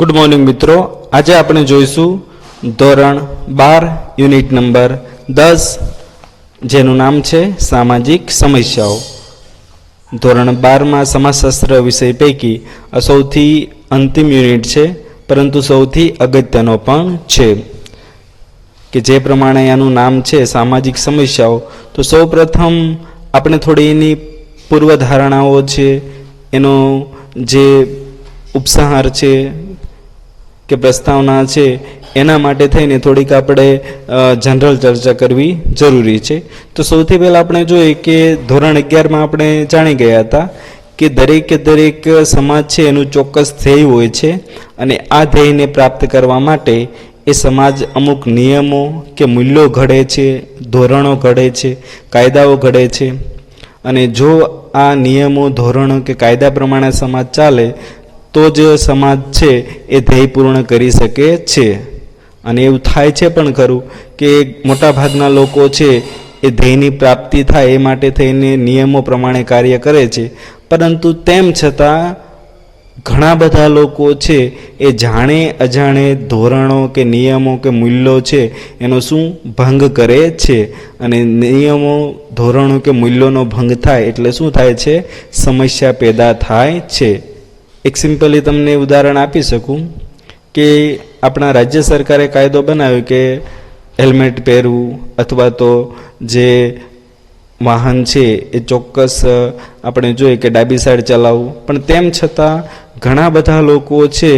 Good morning મિત્રો. આજે આપણે જોઈશું ધોરણ બાર યુનિટ નંબર દસ, જેનું નામ છે સામાજિક સમસ્યાઓ. ધોરણ બારમાં સમાજશાસ્ત્ર વિષય પૈકી આ સૌથી અંતિમ યુનિટ છે, પરંતુ સૌથી અગત્યનો પણ છે. કે જે પ્રમાણે આનું નામ છે સામાજિક સમસ્યાઓ, તો સૌ પ્રથમ આપણે થોડી એની પૂર્વધારણાઓ છે, એનો જે ઉપસંહાર છે કે પ્રસ્તાવના છે, એના માટે થઈને થોડીક આપણે જનરલ ચર્ચા કરવી જરૂરી છે. તો સૌથી પહેલાં આપણે જોઈએ કે ધોરણ અગિયારમાં આપણે જાણી ગયા હતા કે દરેકે દરેક સમાજ છે, એનું ચોક્કસ ધ્યેય હોય છે અને આ ધ્યેયને પ્રાપ્ત કરવા માટે એ સમાજ અમુક નિયમો કે મૂલ્યો ઘડે છે, ધોરણો ઘડે છે, કાયદાઓ ઘડે છે. અને જો આ નિયમો, ધોરણો કે કાયદા પ્રમાણે સમાજ ચાલે તો જ સમાજ છે એ ધ્યેય પૂર્ણ કરી શકે છે. અને એવું થાય છે પણ ખરું કે મોટાભાગના લોકો છે એ ધ્યેયની પ્રાપ્તિ થાય એ માટે થઈને નિયમો પ્રમાણે કાર્ય કરે છે. પરંતુ તેમ છતાં ઘણા બધા લોકો છે એ જાણે અજાણે ધોરણો કે નિયમો કે મૂલ્યો છે એનો શું ભંગ કરે છે. અને નિયમો, ધોરણો કે મૂલ્યોનો ભંગ થાય એટલે શું થાય છે? સમસ્યા પેદા થાય છે. એક સિમ્પલી તમને ઉદાહરણ આપી શકું કે આપણા રાજ્ય સરકારે કાયદો બનાવ્યો કે હેલ્મેટ પહેરવું અથવા તો જે વાહન છે એ ચોક્કસ આપણે જોઈએ કે ડાબી સાઈડ ચલાવવું. પણ તેમ છતાં ઘણા બધા લોકો છે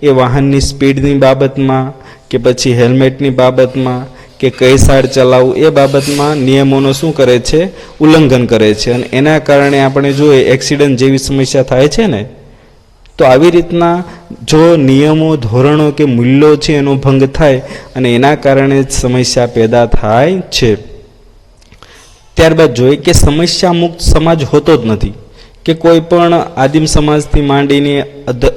એ વાહનની સ્પીડની બાબતમાં કે પછી હેલ્મેટની બાબતમાં કે કઈ સાઈડ ચલાવવું એ બાબતમાં નિયમોનો શું કરે છે? ઉલ્લંઘન કરે છે. અને એના કારણે આપણે જોઈએ એક્સિડન્ટ જેવી સમસ્યા થાય છે ને? તો આવી રીતના જો નિયમો, ધોરણો કે મૂલ્યો છે એનો ભંગ થાય અને એના કારણે સમસ્યા પેદા થાય છે. ત્યારબાદ જોઈએ કે સમસ્યા મુક્ત સમાજ હોતો જ નથી કે કોઈ પણ આદિમ સમાજથી માંડીને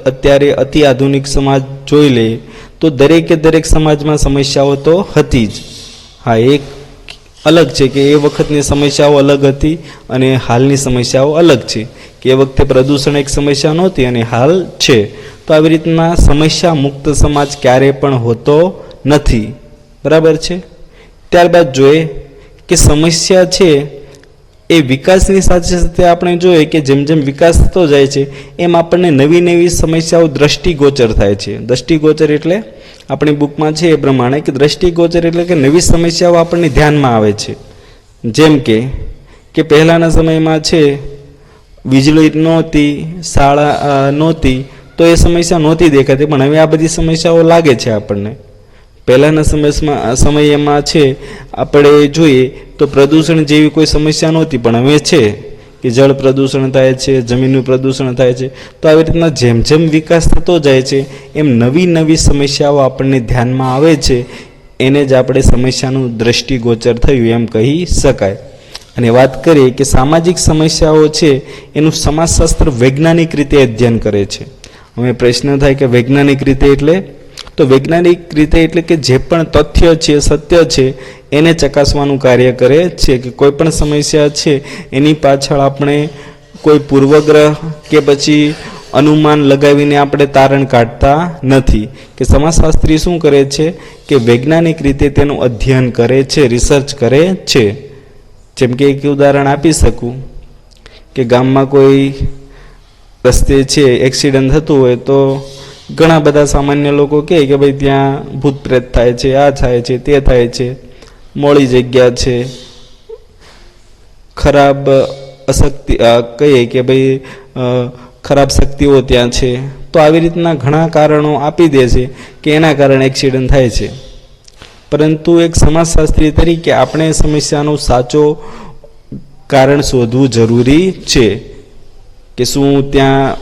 અત્યારે અતિ આધુનિક સમાજ જોઈ લઈએ તો દરેકે દરેક સમાજમાં સમસ્યાઓ તો હતી જ. હા, એક અલગ છે કે એ વખતની સમસ્યાઓ અલગ હતી અને હાલની સમસ્યાઓ અલગ છે. કે એ વખતે પ્રદૂષણ એક સમસ્યા નહોતી અને હાલ છે. તો આવી રીતના સમસ્યા મુક્ત સમાજ ક્યારે પણ હોતો નથી. બરાબર છે? ત્યારબાદ જોઈએ કે સમસ્યા છે એ વિકાસની સાથે સાથે આપણે જોઈએ કે જેમ જેમ વિકાસ થતો જાય છે, એમ આપણને નવી નવી સમસ્યાઓ દ્રષ્ટિગોચર થાય છે. દ્રષ્ટિગોચર એટલે આપણી બુકમાં છે એ પ્રમાણે કે દ્રષ્ટિગોચર એટલે કે નવી સમસ્યાઓ આપણને ધ્યાનમાં આવે છે. જેમ કે કે પહેલાંના સમયમાં છે, વીજળી નહોતી, શાળા નહોતી, તો એ સમસ્યા નહોતી દેખાતી, પણ હવે આ બધી સમસ્યાઓ લાગે છે આપણને. પહેલાંના સમયમાં સમયમાં છે, આપણે જોઈએ તો પ્રદૂષણ જેવી કોઈ સમસ્યા નહોતી, પણ હવે છે. કે જળ પ્રદૂષણ થાય છે, જમીનનું પ્રદૂષણ થાય છે, તો આવી રીતના જેમ જેમ વિકાસ થતો જાય છે, એમ નવી નવી સમસ્યાઓ આપણને ધ્યાનમાં આવે છે, એને જ આપણે સમસ્યાનું દ્રષ્ટિગોચર થયું એમ કહી શકાય. અને વાત કરીએ કે સામાજિક સમસ્યાઓ છે, એનું સમાજશાસ્ત્ર વૈજ્ઞાનિક રીતે અધ્યયન કરે છે. હવે પ્રશ્ન થાય કે વૈજ્ઞાનિક રીતે એટલે તો વૈજ્ઞાનિક રીતે એટલે કે જે પણ તથ્ય છે, સત્ય છે, એને ચકાસવાનું કાર્ય કરે છે કે કોઈ પણ સમસ્યા છે, એની પાછળ આપણે કોઈ પૂર્વગ્રહ કે પછી અનુમાન લગાવીને આપણે તારણ કાઢતા નથી. કે સમાજશાસ્ત્રી શું કરે છે? કે વૈજ્ઞાનિક રીતે તેનું અધ્યયન કરે છે રિસર્ચ કરે છે. જેમ કે એક ઉદાહરણ આપી શકું કે ગામમાં કોઈ રસ્તે છે એક્સિડન્ટ થતું હોય તો ઘણા બધા સામાન્ય લોકો કહે કે ભાઈ ત્યાં ભૂત પ્રેત થાય છે, આ થાય છે, તે થાય છે મોડી જગ્યા છે. ખરાબ અશક્તિ કહીએ કે ભાઈ ખરાબ શક્તિઓ ત્યાં છે. તો આવી રીતના ઘણા કારણો આપી દે છે કે એના કારણે એક્સિડન્ટ થાય છે. પરંતુ એક સમાજશાસ્ત્રી તરીકે આપણે સમસ્યાનો સાચો કારણ શોધવું જરૂરી છે કે શું ત્યાં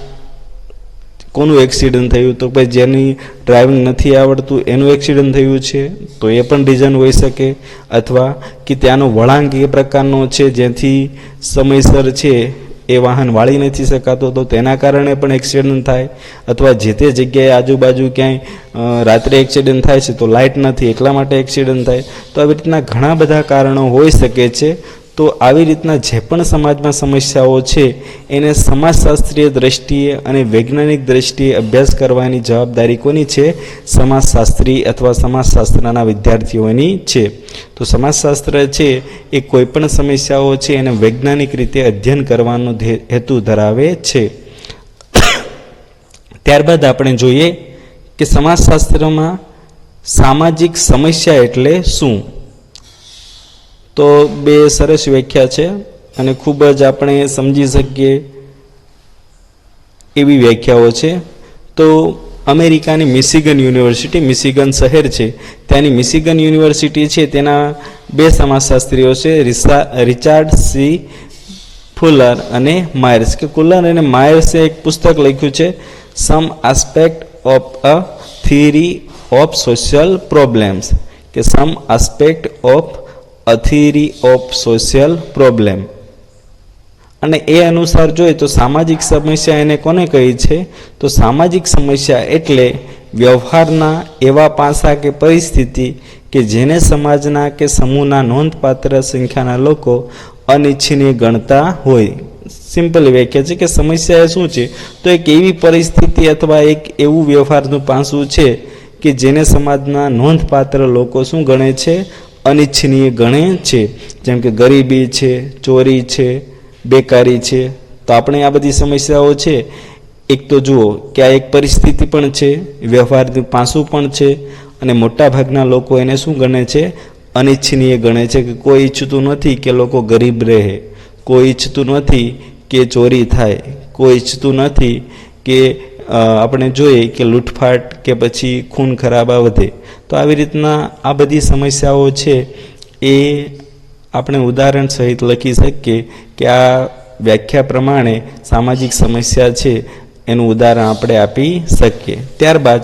કોનું એક્સિડન્ટ થયું? તો ભાઈ જેની ડ્રાઇવિંગ નથી આવડતું, એનું એક્સિડન્ટ થયું છે? તો એ પણ રીઝન હોઈ શકે. અથવા કે ત્યાંનો વળાંક એ પ્રકારનો છે, જેથી સમયસર છે, એ વાહન વાળી નથી શકાતો. તો તેના કારણે પણ એક્સિડન્ટ થાય. અથવા જે તે જગ્યાએ આજુબાજુ ક્યાંય રાત્રે એક્સિડન્ટ થાય છે, તો લાઇટ નથી, એટલા માટે એક્સિડન્ટ થાય. તો આવી રીતના ઘણા બધા કારણો હોઈ શકે છે. તો આવી રીતના જે પણ સમાજમાં સમસ્યાઓ છે, એને સમાજશાસ્ત્રીય દ્રષ્ટિએ અને વૈજ્ઞાનિક દ્રષ્ટિએ અભ્યાસ કરવાની જવાબદારી કોની છે? સમાજશાસ્ત્રી અથવા સમાજશાસ્ત્રના વિદ્યાર્થીઓની છે. તો સમાજશાસ્ત્ર છે, એ કોઈ પણ સમસ્યાઓ છે, એને વૈજ્ઞાનિક રીતે અધ્યયન કરવાનો હેતુ ધરાવે છે. ત્યારબાદ આપણે જોઈએ કે સમાજશાસ્ત્રમાં સામાજિક સમસ્યા એટલે શું? તો બે સરસ વ્યાખ્યા છે અને ખૂબ જ આપણે સમજી શકીએ એવી વ્યાખ્યાઓ છે. તો અમેરિકાની મિશિગન યુનિવર્સિટી, મિશિગન શહેર છે. ત્યાંની મિશિગન યુનિવર્સિટી છે, તેના બે સમાજશાસ્ત્રીઓ છે, રિસા, રિચાર્ડ સી. ફુલર અને માયર્સ. કે કુલર અને માયર્સે એક પુસ્તક લખ્યું છે some aspect of a theory of social problems કે some aspect of a theory of social problem અને એ અનુસાર જોઈએ તો સામાજિક સમસ્યા એને કોને કહી છે? તો સામાજિક સમસ્યા એટલે વ્યવહારના એવા પાસા કે પરિસ્થિતિ કે જેને સમાજના કે સમૂહના નોંધપાત્ર સંખ્યાના લોકો અનિચ્છનીય ગણતા હોય. સિમ્પલ વ્યાખ્યા છે કે સમસ્યા એ શું છે? તો એક એવી પરિસ્થિતિ અથવા એક એવું વ્યવહારનું પાસું છે કે જેને સમાજના નોંધપાત્ર લોકો શું ગણે છે? અનિચ્છનીય ગણે છે. જેમ કે ગરીબી છે, ચોરી છે, બેકારી છે. તો આપણે આ બધી સમસ્યાઓ છે. એક તો જુઓ કે આ એક પરિસ્થિતિ પણ છે, વ્યવહારનું પાસું પણ છે અને મોટાભાગના લોકો એને શું ગણે છે? અનિચ્છનીય ગણે છે કે કોઈ ઈચ્છતું નથી કે લોકો ગરીબ રહે. કોઈ ઈચ્છતું નથી કે ચોરી થાય. કોઈ ઈચ્છતું નથી કે આપણે જોઈએ કે લૂંટફાટ કે પછી ખૂન ખરાબા વધે, તો આવી રીતના આ બધી સમસ્યાઓ છે એ આપણે ઉદાહરણ સહિત લખી શકીએ કે આ વ્યાખ્યા પ્રમાણે સામાજિક સમસ્યા છે એનું ઉદાહરણ આપણે આપી શકીએ. ત્યારબાદ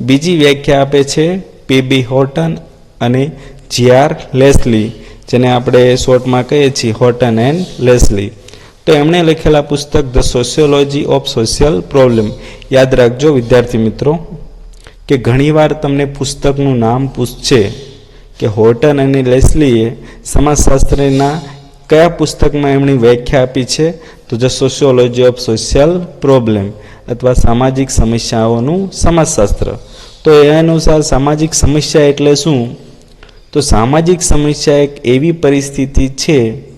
બીજી વ્યાખ્યા આપે છે પીબી હોટન અને જીઆર લેસ્લી, જેને આપણે શોર્ટમાં કહીએ છીએ, હોટન એન્ડ લેસ્લી. તો એમણે લખેલા પુસ્તક the sociology of social problem યાદ રાખજો, વિદ્યાર્થી મિત્રો, કે ઘણીવાર તમને પુસ્તકનું નામ પૂછશે કે હોર્ટન અને લેસ્લીએ સમાજશાસ્ત્રના કયા પુસ્તકમાં એમની વ્યાખ્યા આપી છે, તો જે સોશિયોલોજી ઓફ સોશિયલ પ્રોબ્લેમ અથવા સામાજિક સમસ્યાઓનું સમાજશાસ્ત્ર. તો એ અનુસાર સામાજિક સમસ્યા એટલે શું? તો સામાજિક સમસ્યા એક એવી પરિસ્થિતિ છે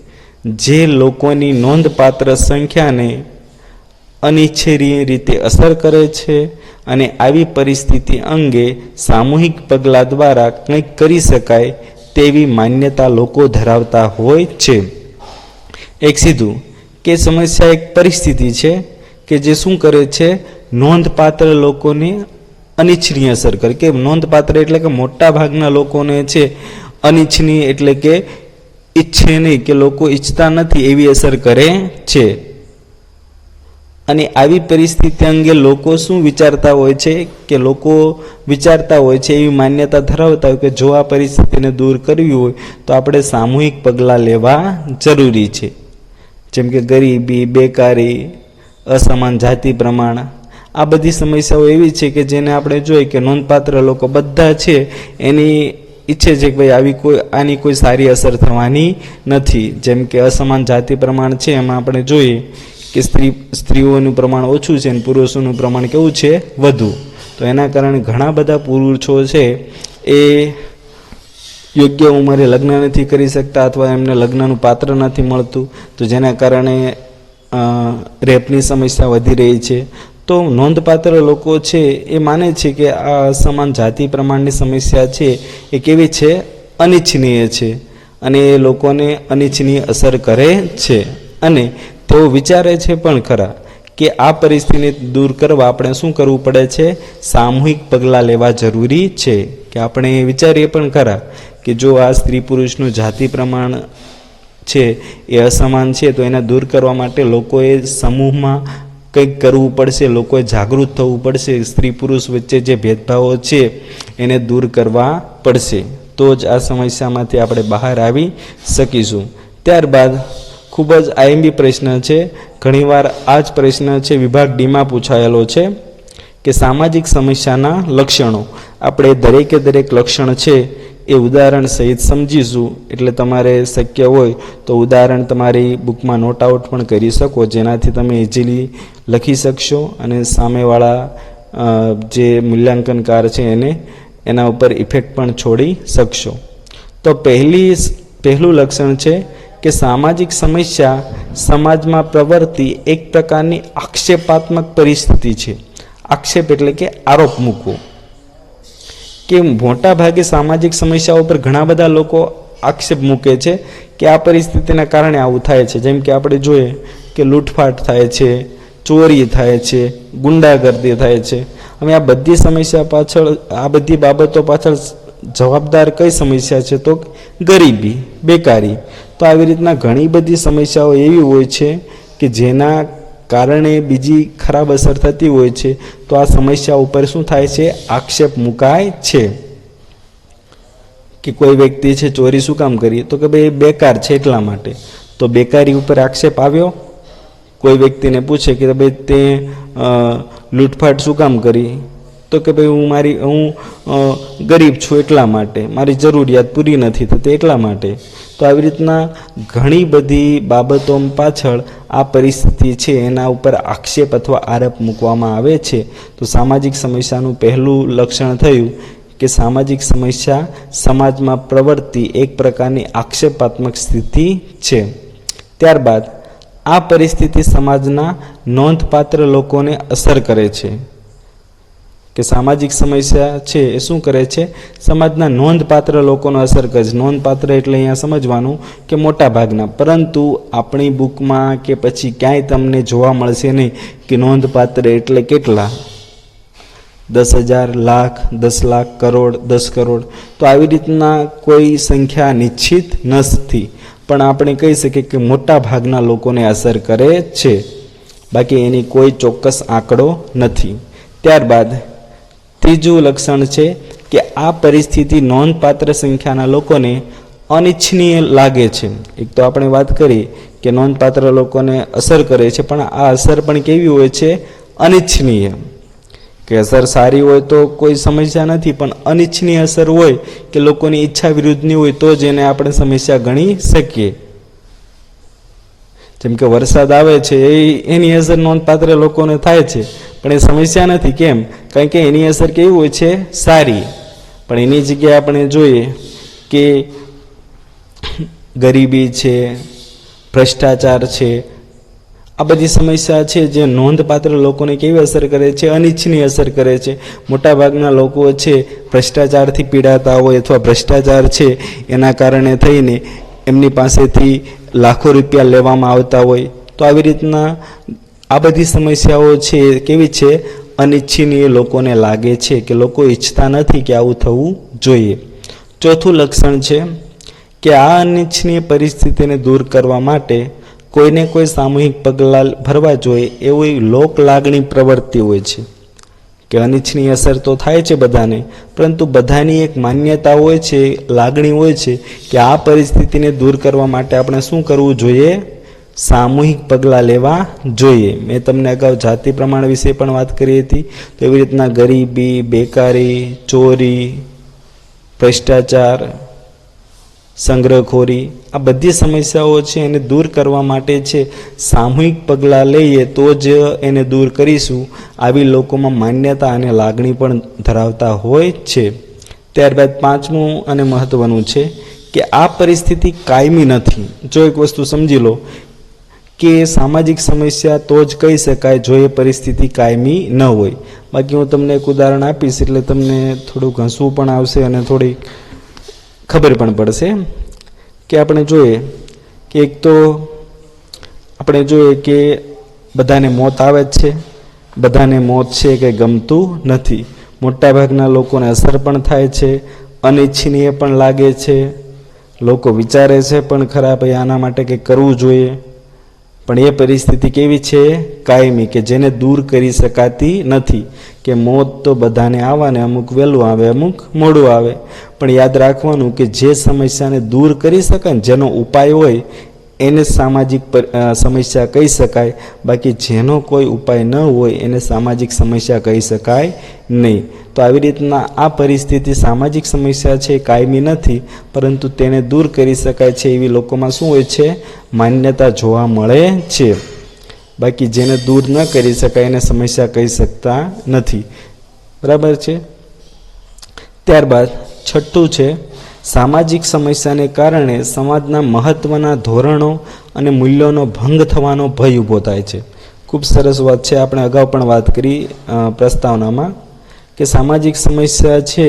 જે લોકોની નોંધપાત્ર સંખ્યાને અનિચ્છનીય રીતે અસર કરે છે અને આવી પરિસ્થિતિ અંગે સામૂહિક પગલાં દ્વારા કંઈક કરી શકાય તેવી માન્યતા લોકો ધરાવતા હોય છે. એક સીધું કે સમસ્યા એક પરિસ્થિતિ છે કે જે શું કરે છે? નોંધપાત્ર લોકોને અનિચ્છનીય અસર કરે. કે નોંધપાત્ર એટલે કે મોટા ભાગના લોકોને છે અનિચ્છનીય એટલે કે ઈચ્છે નહીં કે લોકો ઈચ્છતા નથી એવી અસર કરે છે. અને આવી પરિસ્થિતિ અંગે લોકો શું વિચારતા હોય છે કે લોકો વિચારતા હોય છે એવી માન્યતા ધરાવતા હોય કે જો આ પરિસ્થિતિને દૂર કરવી હોય તો આપણે સામૂહિક પગલાં લેવા જરૂરી છે. જેમ કે ગરીબી, બેકારી, અસમાન જાતિ પ્રમાણ. આ બધી સમસ્યાઓ એવી છે કે જેને આપણે જોઈએ કે નોંધપાત્ર લોકો બધા છે એની ઈચ્છે છે કે ભાઈ આવી કોઈ આની કોઈ સારી અસર થવાની નથી. જેમ કે અસમાન જાતિ પ્રમાણ છે, એમાં આપણે જોઈએ કે સ્ત્રી સ્ત્રીઓનું પ્રમાણ ઓછું છે અને પુરુષોનું પ્રમાણ કેવું છે? વધુ. તો એના કારણે ઘણા બધા પુરુષો છે, એ યોગ્ય ઉંમરે લગ્ન નથી કરી શકતા અથવા એમને લગ્નનું પાત્ર નથી મળતું. તો જેના કારણે રેપની સમસ્યા વધી રહી છે. તો નોંધપાત્ર લોકો છે એ માને છે કે આ અસમાન જાતિ પ્રમાણની સમસ્યા છે એ કેવી છે? અનિચ્છનીય છે. અને એ લોકોને અનિચ્છનીય અસર કરે છે. અને તેઓ વિચારે છે પણ ખરા કે આ પરિસ્થિતિને દૂર કરવા આપણે શું કરવું પડે છે? સામૂહિક પગલાં લેવા જરૂરી છે. કે આપણે વિચારીએ પણ ખરા કે જો આ સ્ત્રી પુરુષનું જાતિ પ્રમાણ છે એ અસમાન છે તો એને દૂર કરવા માટે લોકોએ સમૂહમાં કંઈક કરવું પડશે, લોકોએ જાગૃત થવું પડશે, સ્ત્રી પુરુષ વચ્ચે જે ભેદભાવો છે એને દૂર કરવા પડશે. તો જ આ સમસ્યામાંથી આપણે બહાર આવી શકીશું. ત્યારબાદ ખૂબ જ આઈએમબી પ્રશ્ન છે, ઘણીવાર આ જ પ્રશ્ન છે, વિભાગ ડીમાં પૂછાયેલો છે કે સામાજિક સમસ્યાના લક્ષણો. આપણે દરેકે દરેક લક્ષણ છે એ ઉદાહરણ સહિત સમજીશું. એટલે તમારે શક્ય હોય તો ઉદાહરણ તમારી બુકમાં નોટ આઉટ પણ કરી શકો, જેનાથી તમે ઇઝીલી લખી શકશો અને સામેવાળા જે મૂલ્યાંકનકાર છે એને, એના ઉપર ઇફેક્ટ પણ છોડી શકશો. તો પહેલી પહેલું લક્ષણ છે કે સામાજિક સમસ્યા સમાજમાં પ્રવર્તી એક પ્રકારની આક્ષેપાત્મક પરિસ્થિતિ છે. આક્ષેપ એટલે કે આરોપ મૂકવો. કે મોટા ભાગે સામાજિક સમસ્યાઓ પર ઘણા બધા લોકો આક્ષેપ મૂકે છે કે આ પરિસ્થિતિના કારણે આવું થાય છે. જેમ કે આપણે જોઈએ કે લૂંટફાટ થાય છે, ચોરી થાય છે, ગુંડાગર્દી થાય છે. હવે આ બધી સમસ્યા પાછળ, આ બધી બાબતો પાછળ જવાબદાર કઈ સમસ્યા છે? તો ગરીબી, બેકારી. તો આવી રીતના ઘણી બધી સમસ્યાઓ એવી હોય છે કે જેના કારણે બીજી ખરાબ અસર થતી હોય છે, તો આ સમસ્યા ઉપર શું થાય છે? આક્ષેપ મુકાય છે. કે કોઈ વ્યક્તિ છે, ચોરી શું કામ કરી? તો કે ભાઈ બેકાર છે એટલા માટે. તો બેકારી ઉપર આક્ષેપ આવ્યો? કોઈ વ્યક્તિને પૂછે કે ભાઈ તે લૂંટફાટ શું કામ કરી? તો કે ભાઈ હું મારી, હું ગરીબ છું એટલા માટે. મારી જરૂરિયાત પૂરી નથી થતી એટલા માટે. તો આવી રીતના ઘણી બધી બાબતો પાછળ આ પરિસ્થિતિ છે, એના ઉપર આક્ષેપ અથવા આરોપ મૂકવામાં આવે છે. તો સામાજિક સમસ્યાનું પહેલું લક્ષણ થયું કે સામાજિક સમસ્યા સમાજમાં પ્રવર્તી એક પ્રકારની આક્ષેપાત્મક સ્થિતિ છે. ત્યારબાદ, આ પરિસ્થિતિ સમાજના નોંધપાત્ર લોકોને અસર કરે છે. કે સામાજિક સમસ્યા છે એ શું કરે છે? સમાજના નોંધપાત્ર લોકોનો અસર કરે છે. નોંધપાત્ર એટલે અહીંયા સમજવાનું કે મોટા ભાગના પરંતુ આપણી બુકમાં કે પછી ક્યાંય તમને જોવા મળશે નહીં કે નોંધપાત્ર એટલે કેટલા? દસ હજાર, લાખ, દસ લાખ, કરોડ, દસ કરોડ. તો આવી રીતના કોઈ સંખ્યા નિશ્ચિત નથી. પણ આપણે કહી શકીએ કે મોટા ભાગના લોકોને અસર કરે છે. બાકી એની કોઈ ચોક્કસ આંકડો નથી. ત્યારબાદ ત્રીજું લક્ષણ છે કે આ પરિસ્થિતિ નોંધપાત્ર સંખ્યાના લોકોને અનિચ્છનીય લાગે છે. એક તો આપણે વાત કરી કે નોંધપાત્ર લોકોને અસર કરે છે, પણ આ અસર પણ કેવી હોય છે? અનિચ્છનીય. કે અસર સારી હોય તો કોઈ સમસ્યા નથી, પણ અનિચ્છનીય અસર હોય કે લોકોની ઈચ્છા વિરુદ્ધની હોય તો જ એને આપણે સમસ્યા ગણી શકીએ. જેમ કે વરસાદ આવે છે, એ એની અસર નોંધપાત્ર લોકોને થાય છે. પણ એ સમસ્યા નથી. કેમ? કારણ કે એની અસર કેવી હોય છે? સારી. પણ એની જગ્યાએ આપણે જોઈએ કે ગરીબી છે, ભ્રષ્ટાચાર છે, આ બધી સમસ્યા છે જે નોંધપાત્ર લોકોને કેવી અસર કરે છે? અનિચ્છનીય અસર કરે છે. મોટાભાગના લોકો છે, ભ્રષ્ટાચારથી પીડાતા હોય અથવા ભ્રષ્ટાચાર છે, એના કારણે થઈને એમની પાસેથી લાખો રૂપિયા લેવામાં આવતા હોય, તો આવી રીતના આ બધી સમસ્યાઓ છે કેવી છે? અનિચ્છનીય લોકોને લાગે છે કે લોકો ઈચ્છતા નથી કે આવું થવું જોઈએ. ચોથું લક્ષણ છે કે આ અનિચ્છનીય પરિસ્થિતિને દૂર કરવા માટે કોઈને કોઈ સામૂહિક પગલાં ભરવા જોઈએ, એવી લોક લાગણી પ્રવૃત્તિ હોય છે. કે અનિચ્છનીય અસર તો થાય છે બધાને, પરંતુ બધાની એક માન્યતા હોય છે, લાગણી હોય છે કે આ પરિસ્થિતિને દૂર કરવા માટે આપણે શું કરવું જોઈએ? સામૂહિક પગલાં લેવા જોઈએ. મેં તમને અગાઉ જાતિ પ્રમાણ વિશે પણ વાત કરી હતી. તો એવી રીતના ગરીબી, બેકારી, ચોરી, ભ્રષ્ટાચાર, સંગ્રહખોરી આ બધી સમસ્યાઓ છે એને દૂર કરવા માટે છે. સામૂહિક પગલાં લઈએ તો જ એને દૂર કરીશું. આવી લોકોમાં માન્યતા અને લાગણી પણ ધરાવતા હોય છે. ત્યારબાદ પાંચમું અને મહત્ત્વનું છે કે આ પરિસ્થિતિ કાયમી નથી. જો એક વસ્તુ સમજી લો કે સામાજિક સમસ્યા તો જ કહી શકાય જો એ પરિસ્થિતિ કાયમી ન હોય. બાકી હું તમને એક ઉદાહરણ આપીશ એટલે તમને થોડુંક ઘસવું પણ આવશે અને થોડી ખબર પણ પડશે. કે આપણે જોઈએ કે એક તો આપણે જોઈએ કે બધાને મોત આવે જ છે, બધાને મોત છે કે ગમતું નથી. મોટાભાગના લોકોને અસર પણ થાય છે, અનિચ્છનીય પણ લાગે છે. લોકો વિચારે છે પણ ખરા ભાઈ આના માટે કંઈક કરવું જોઈએ. પણ એ પરિસ્થિતિ કેવી છે? કાયમી, કે જેને દૂર કરી શકાતી નથી, કે મોત તો બધાને આવવાને અમુક વહેલું આવે, અમુક મોડું આવે. પણ યાદ રાખવાનું કે જે સમસ્યાને દૂર કરી શકાય ને જેનો ઉપાય હોય એને સામાજિક સમસ્યા કહી શકાય. બાકી જેનો કોઈ ઉપાય ન હોય એને સામાજિક સમસ્યા કહી શકાય નહીં. તો આવી રીતના આ પરિસ્થિતિ સામાજિક સમસ્યા છે, કાયમી નથી, પરંતુ તેને દૂર કરી શકાય છે એવી લોકોમાં શું હોય છે? માન્યતા જોવા મળે છે. બાકી જેને દૂર ન કરી શકાય એને સમસ્યા કહી શકતા નથી. બરાબર છે? ત્યારબાદ છઠ્ઠું છે સામાજિક સમસ્યાને કારણે સમાજના મહત્ત્વના ધોરણો અને મૂલ્યોનો ભંગ થવાનો ભય ઊભો થાય છે. ખૂબ સરસ વાત છે, આપણે અગાઉ પણ વાત કરી પ્રસ્તાવનામાં કે સામાજિક સમસ્યા છે,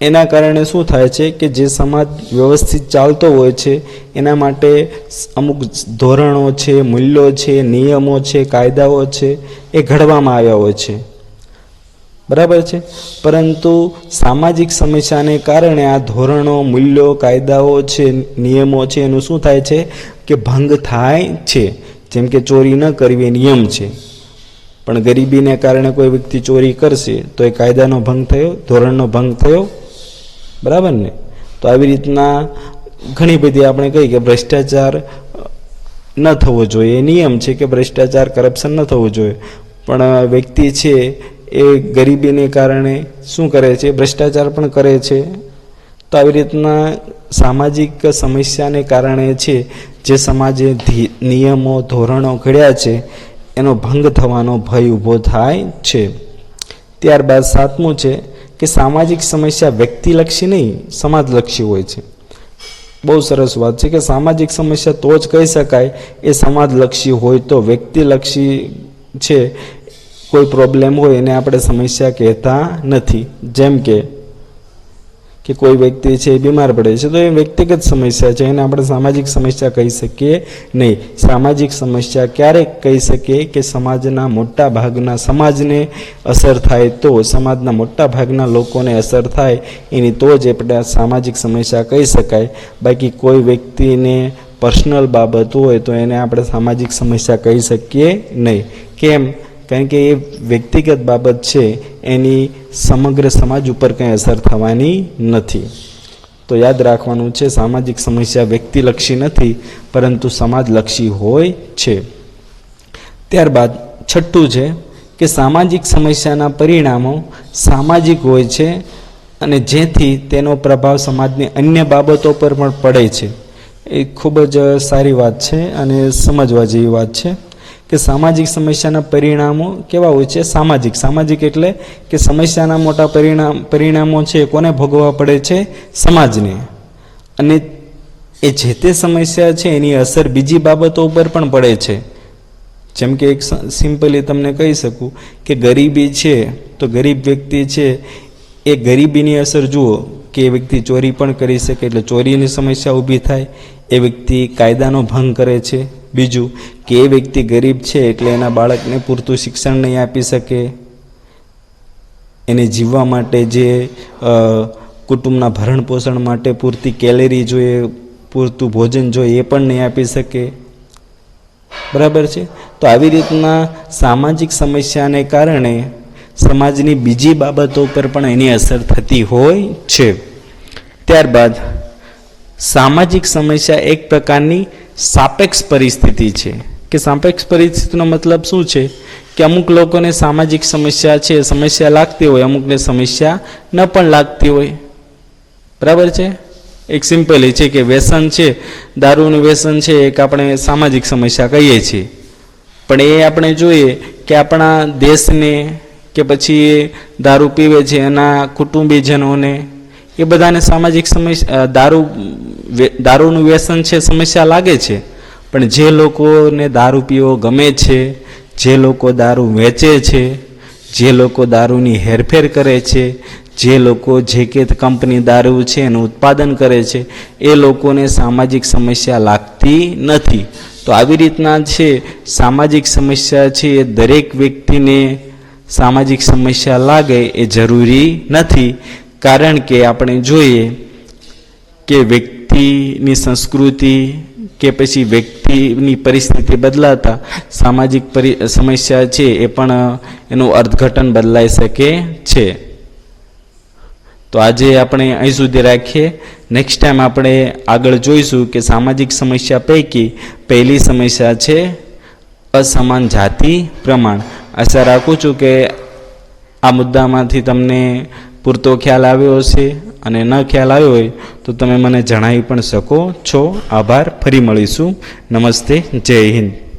એના કારણે શું થાય છે કે જે સમાજ વ્યવસ્થિત ચાલતો હોય છે, એના માટે અમુક ધોરણો છે, મૂલ્યો છે, નિયમો છે, કાયદાઓ છે, એ ઘડવામાં આવ્યા હોય છે. બરાબર છે? પરંતુ સામાજિક સમસ્યાને કારણે આ ધોરણો, મૂલ્યો, કાયદાઓ છે, નિયમો છે, એનું શું થાય છે કે ભંગ થાય છે. જેમ કે ચોરી ન કરવી એ નિયમ છે. પણ ગરીબીને કારણે કોઈ વ્યક્તિ ચોરી કરશે તો એ કાયદાનો ભંગ થયો, ધોરણનો ભંગ થયો? બરાબર ને? તો આવી રીતના ઘણી બધી આપણે કહી કે ભ્રષ્ટાચાર ન થવો જોઈએ. એ નિયમ છે કે ભ્રષ્ટાચાર, કરપ્શન ન થવું જોઈએ. પણ વ્યક્તિ છે એ ગરીબીને કારણે શું કરે છે? ભ્રષ્ટાચાર પણ કરે છે. તો આવી રીતના સામાજિક સમસ્યાને કારણે છે, જે સમાજે નિયમો, ધોરણો ઘડ્યા છે, એનો ભંગ થવાનો ભય ઊભો થાય છે. ત્યારબાદ સાતમું છે કે સામાજિક સમસ્યા વ્યક્તિલક્ષી નહીં, સમાજલક્ષી હોય છે. બહુ સરસ વાત છે કે સામાજિક સમસ્યા તો જ કહી શકાય, એ સમાજલક્ષી હોય તો વ્યક્તિલક્ષી છે. કોઈ પ્રોબ્લેમ હોય એને આપણે સમસ્યા કહેતા નથી. જેમ કે કે કોઈ વ્યક્તિ છે એ બીમાર પડે છે, તો એ વ્યક્તિગત સમસ્યા છે, એને આપણે સામાજિક સમસ્યા કહી શકીએ નહીં. સામાજિક સમસ્યા ક્યારે કહી શકીએ કે સમાજના મોટા ભાગના સમાજને અસર થાય તો સમાજના મોટા ભાગના લોકોને અસર થાય, એની તો જ આપણે સામાજિક સમસ્યા કહી શકાય. બાકી કોઈ વ્યક્તિને પર્સનલ બાબત હોય તો એને આપણે સામાજિક સમસ્યા કહી શકીએ નહીં. કેમ? કારણ કે એ વ્યક્તિગત બાબત છે, એની સમગ્ર સમાજ ઉપર કંઈ અસર થવાની નથી. તો યાદ રાખવાનું છે, સામાજિક સમસ્યા વ્યક્તિલક્ષી નથી, પરંતુ સમાજલક્ષી હોય છે. ત્યારબાદ છઠ્ઠું છે કે સામાજિક સમસ્યાના પરિણામો સામાજિક હોય છે અને જેથી તેનો પ્રભાવ સમાજની અન્ય બાબતો પર પણ પડે છે. એ ખૂબ જ સારી વાત છે અને સમજવા જેવી વાત છે. કે સામાજિક સમસ્યાના પરિણામો કેવા હોય છે? સામાજિક. સામાજિક એટલે કે સમસ્યાના મોટા પરિણામ, પરિણામો છે કોને ભોગવવા પડે છે? સમાજને. અને એ જે તે સમસ્યા છે એની અસર બીજી બાબતો ઉપર પણ પડે છે. જેમ કે એક સિમ્પલી તમને કહી શકું કે ગરીબી છે, તો ગરીબ વ્યક્તિ છે, એ ગરીબીની અસર જુઓ કે એ વ્યક્તિ ચોરી પણ કરી શકે, એટલે ચોરીની સમસ્યા ઊભી થાય, એ વ્યક્તિ કાયદાનો ભંગ કરે છે. બીજું, કે વ્યક્તિ ગરીબ છે એટલે એના બાળકને પૂરતું શિક્ષણ નહીં આપી શકે? એને જીવવા માટે જે કુટુંબના ભરણ પોષણ માટે પૂરતી કેલેરી જોઈએ, પૂરતું ભોજન જોઈએ, એ પણ નહીં આપી શકે? બરાબર છે? તો આવી રીતના સામાજિક સમસ્યાને કારણે સમાજની બીજી બાબતો પર પણ એની અસર થતી હોય છે. ત્યારબાદ, સામાજિક સમસ્યા એક પ્રકારની સાપેક્ષ પરિસ્થિતિ છે. કે સાપેક્ષ પરિસ્થિતિનો મતલબ શું છે? કે અમુક લોકોને સામાજિક સમસ્યા છે, સમસ્યા લાગતી હોય, અમુકને સમસ્યા ન પણ લાગતી હોય. બરાબર છે? એક સિમ્પલ એ છે કે વ્યસન છે, દારૂનું વ્યસન છે, એક આપણે સામાજિક સમસ્યા કહીએ છીએ. પણ એ આપણે જોઈએ કે આપણા દેશને કે પછી દારૂ પીવે છે એના કુટુંબીજનોને એ બધાને સામાજિક સમસ્યા દારૂ દારૂનું વ્યસન છે, સમસ્યા લાગે છે. પણ જે લોકોને દારૂ પીવો ગમે છે, જે લોકો દારૂ વેચે છે, જે લોકો દારૂની હેરફેર કરે છે, જે લોકો જે કે કંપની દારૂ છે, એનું ઉત્પાદન કરે છે, એ લોકોને સામાજિક સમસ્યા લાગતી નથી. તો આવી રીતના છે સામાજિક સમસ્યા છે, એ દરેક વ્યક્તિને સામાજિક સમસ્યા લાગે એ જરૂરી નથી. કારણ કે આપણે જોઈએ કે વ્યક્તિની સંસ્કૃતિ કે પછી વ્યક્તિની પરિસ્થિતિ બદલાતા સામાજિક પરિ, સમસ્યા છે એ પણ એનું અર્થઘટન બદલાઈ શકે છે. તો આજે આપણે અહીં સુધી રાખીએ. નેક્સ્ટ ટાઈમ આપણે આગળ જોઈશું કે સામાજિક સમસ્યા પૈકી પહેલી સમસ્યા છે અસમાન જાતિ પ્રમાણ. આશા રાખું છું કે આ મુદ્દામાંથી તમને પૂરતો ખ્યાલ આવ્યો હશે અને ન ખ્યાલ આવ્યો હોય તો તમે મને જણાવી પણ શકો છો. આભાર. ફરી મળીશું. નમસ્તે. જય હિન્દ.